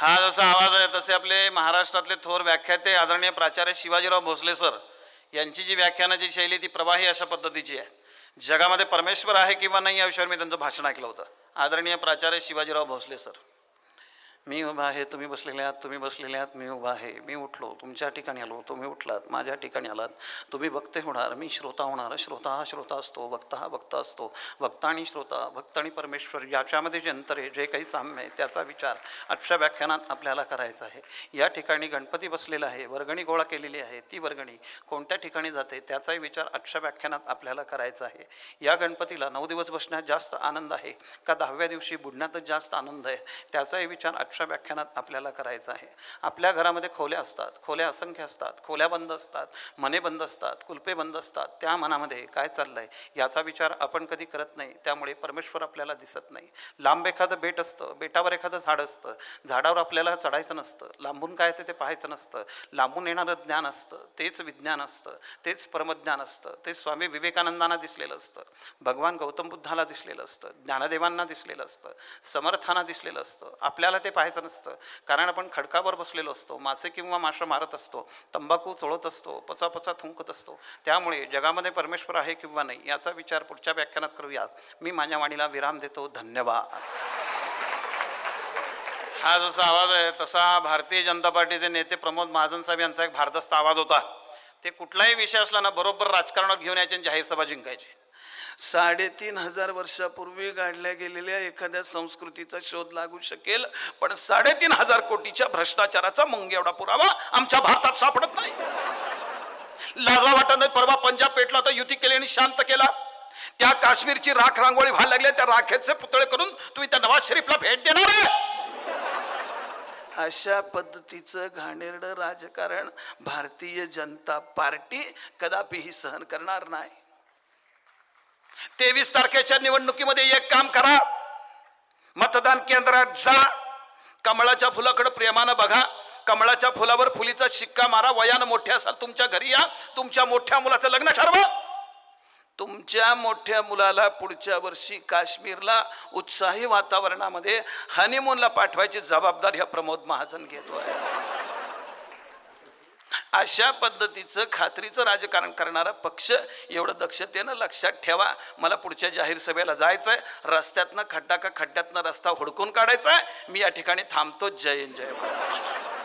हा जसा आवाज आहे तसे आपले महाराष्ट्रातले थोर व्याख्याते आदरणीय प्राचार्य शिवाजीराव भोसले सर यांची जी व्याख्यानाची शैली ती प्रवाही अशा पद्धतीची आहे. जगामध्ये परमेश्वर आहे किंवा नाही या विषयावर मी त्यांचं भाषण ऐकलं होतं. आदरणीय प्राचार्य शिवाजीराव भोसले सर. मी उभा आहे तुम्ही बसलेले आहात तुम्ही बसलेले आहात मी उभा आहे. मी उठलो तुमच्या ठिकाणी आलो तुम्ही उठलात माझ्या ठिकाणी आलात. तुम्ही वक्ते होणार मी श्रोता होणार. श्रोता हा श्रोता असतो वक्ता हा वक्ता असतो. वक्ता आणि श्रोता भक्त आणि परमेश्वर याच्यामध्ये जे अंतर आहे जे काही साम्य आहे त्याचा विचार आजच्या व्याख्यानात आपल्याला करायचा आहे. या ठिकाणी गणपती बसलेला आहे वर्गणी गोळा केलेली आहे ती वर्गणी कोणत्या ठिकाणी जाते त्याचाही विचार आजच्या व्याख्यानात आपल्याला करायचा आहे. या गणपतीला नऊ दिवस बसण्यात जास्त आनंद आहे का? दहाव्या दिवशी बुडण्यातच जास्त आनंद आहे? त्याचाही विचार आजच्या व्याख्यानात आपल्याला करायचं आहे. आपल्या घरामध्ये खोल्या असतात. खोल्या असंख्य असतात. खोल्या बंद असतात. मने बंद असतात. कुलपे बंद असतात. त्या मनामध्ये काय चाललंय? याचा विचार आपण कधी करत नाही. त्यामुळे परमेश्वर आपल्याला दिसत नाही. लांब एखादं बेट असतं. बेटावर एखादं झाड असतं. झाडावर आपल्याला चढायचं नसतं. लांबून काय ते ते पाहायचं नसतं. लांबून येणारं ज्ञान असतं. तेच विज्ञान असतं. तेच परमज्ञान असतं. ते स्वामी विवेकानंदांना दिसलेलं असतं. भगवान गौतम बुद्धाला दिसलेलं असतं. ज्ञानदेवांना दिसलेलं असतं. समर्थांना दिसलेलं असतं. आपल्याला ते पाहायचं नसतं. कारण आपण खडकावर बसलेलो असतो मासे किंवा माशा मारत असतो तंबाखू चोळत असतो पचा पचा थुंकत असतो. त्यामुळे जगामध्ये परमेश्वर आहे किंवा नाही याचा विचार पुढच्या व्याख्यानात करूया. मी माझ्या वाणीला विराम देतो. धन्यवाद. हा जसा आवाज आहे तसा भारतीय जनता पार्टीचे नेते प्रमोद महाजन साहेब यांचा एक भारदस्त आवाज होता. ते कुठलाही विषय असला ना बरोबर राजकारणात घेऊन यायचे आणि जाहीर सभा जिंकायचे. साडेतीन हजार वर्षापूर्वी गाडल्या गेलेल्या एखाद्या संस्कृतीचा शोध लागू शकेल पण साडेतीन हजार कोटीच्या भ्रष्टाचाराचा मुंग एवढा पुरावा आमच्या भारतात सापडत नाही. लाजा वाटत नाही परवा पंजाब पेटला तर युती केली आणि शांत केला. त्या काश्मीरची राख रांगोळी व्हायला लागली त्या राखेचे पुतळे करून तुम्ही त्या नवाज शरीफला भेट देणार आहे अशा पद्धतीचं घाणेरडं राजकारण भारतीय जनता पार्टी कदापिही सहन करणार नाही. तेवीस तारखेच्या निवडणुकीमध्ये एक काम करा. मतदान केंद्रात जा. कमळाच्या फुलाकडे प्रेमानं बघा. कमळाच्या फुलावर फुलीचा शिक्का मारा. वयानं मोठे असाल तुमच्या घरी या. तुमच्या मोठ्या मुलाचं लग्न ठरवा. तुमच्या मोठ्या मुलाला पुढच्या वर्षी काश्मीरला उत्साही वातावरणामध्ये हनीमूनला पाठवायची जबाबदारी हा प्रमोद महाजन घेतो आहे अशा पद्धतीचं खात्रीचं राजकारण करणारा पक्ष एवढं दक्षतेनं लक्षात ठेवा. मला पुढच्या जाहीर सभेला जायचं आहे रस्त्यातनं खड्डा का खड्ड्यातनं रस्ता हुडकून काढायचा आहे मी या ठिकाणी थांबतो. जय जय महाराष्ट्र.